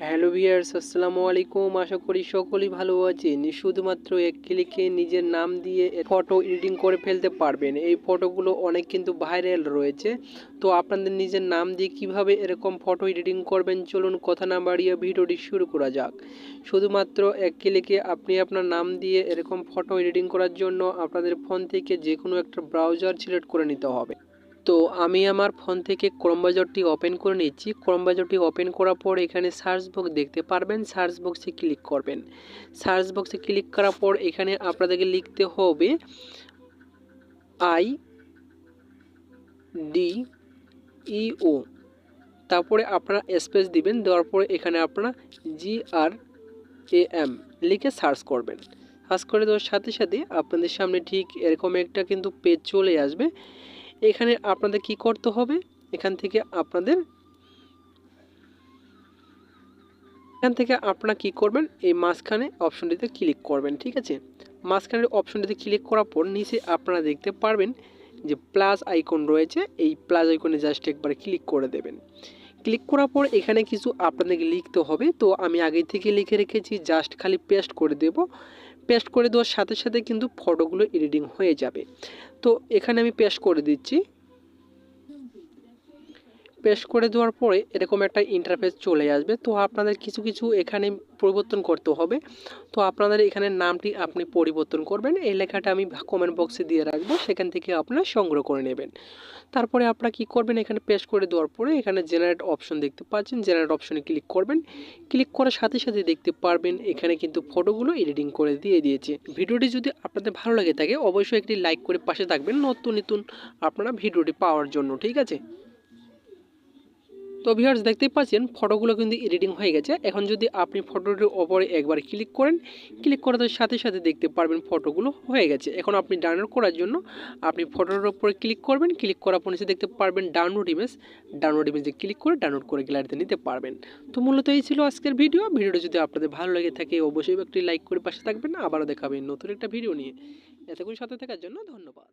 Hello viewers আসসালামু আলাইকুম। আশা করি সকলেই ভালো আছেন। শুধুমাত্র এক ক্লিকে নিজের নাম দিয়ে ফটো এডিটিং করে ফেলতে পারবেন। এই ফটোগুলো অনেক কিন্তু ভাইরাল রয়েছে। তো আপনাদের নিজের নাম দিয়ে কীভাবে এরকম ফটো এডিটিং করবেন? চলুন কথা না বাড়িয়ে ভিডিওটি শুরু করা যাক। শুধুমাত্র এক ক্লিকে আপনি আপনার নাম দিয়ে এরকম ফটো এডিটিং করার জন্য আপনাদের ফোন থেকে যে কোনো একটা ব্রাউজার সিলেক্ট করে নিতে হবে। তো আমি আমার ফোন থেকে ক্রোম বাজারটি ওপেন করে নিচ্ছি। ক্রোম বাজারটি ওপেন করার পর এখানে সার্চ বক্স দেখতে পারবেন। সার্চ বক্সে ক্লিক করবেন। সার্চ বক্সে ক্লিক করার পর এখানে আপনাদেরকে লিখতে হবে আই ডি ইও তারপরে আপনারা স্পেস দিবেন। দেওয়ার পরে এখানে আপনারা জি আর এ এম লিখে সার্চ করবেন। সার্চ করে দেওয়ার সাথে সাথে আপনাদের সামনে ঠিক এরকম একটা কিন্তু পেজ চলে আসবে। এখানে আপনাদের কি করতে হবে? এখান থেকে আপনাদের এখান থেকে আপনারা কি করবেন? এই মাঝখানে অপশনটিতে ক্লিক করবেন, ঠিক আছে? মাঝখানের অপশনটিতে ক্লিক করার পর নিচে আপনারা দেখতে পারবেন যে প্লাস আইকন রয়েছে, এই প্লাস আইকনে জাস্ট একবার ক্লিক করে দেবেন। ক্লিক করার পর এখানে কিছু আপনাদেরকে লিখতে হবে, তো আমি আগে থেকে লিখে রেখেছি জাস্ট খালি পেস্ট করে দেব। পেস্ট করে দেওয়ার সাথে সাথে কিন্তু ফটোগুলো এডিটিং হয়ে যাবে। তো এখানে আমি পেস্ট করে দিচ্ছি। পেস্ট করে দেওয়ার পরে এরকম একটা ইন্টারফেস চলে আসবে। তো আপনাদের কিছু কিছু এখানে পরিবর্তন করতে হবে। তো আপনাদের এখানে নামটি আপনি পরিবর্তন করবেন। এই লেখাটা আমি কমেন্ট বক্সে দিয়ে রাখব। সেখান থেকে আপনারা সংগ্রহ করে নেবেন। তারপরে আপনারা কি করবেন? এখানে পেস্ট করে দেওয়ার পরে এখানে জেনারেট অপশন দেখতে পাচ্ছেন। জেনারেট অপশনে ক্লিক করবেন। ক্লিক করার সাথে সাথে দেখতে পারবেন এখানে কিন্তু ফটোগুলো এডিটিং করে দিয়ে দিয়েছে। ভিডিওটি যদি আপনাদের ভালো লাগে থাকে, অবশ্যই একটি লাইক করে পাশে থাকবেন। নতুন নতুন আপনারা ভিডিওটি পাওয়ার জন্য, ঠিক আছে? তো ভিউয়ার্স দেখতেই পাচ্ছেন ফটোগুলো কিন্তু এডিটিং হয়ে গেছে। এখন যদি আপনি ফটোটির ওপরে একবার ক্লিক করেন ক্লিক করার সাথে সাথে দেখতে পারবেন ফটোগুলো হয়ে গেছে। এখন আপনি ডাউনলোড করার জন্য আপনি ফটোর ওপরে ক্লিক করবেন। ক্লিক করার পর দেখতে পারবেন ডাউনলোড ইমেজ ডাউনলোড ইমেজে ক্লিক করে ডাউনলোড করে গ্যালারিতে নিতে পারবেন। তো মূলত এই ছিল আজকের ভিডিও ভিডিওটি যদি আপনাদের ভালো লেগে থাকে, অবশ্যই একটি লাইক করে পাশে থাকবেন। আবারও দেখাবেন নতুন একটা ভিডিও নিয়ে। এতক্ষণ সাথে থাকার জন্য ধন্যবাদ।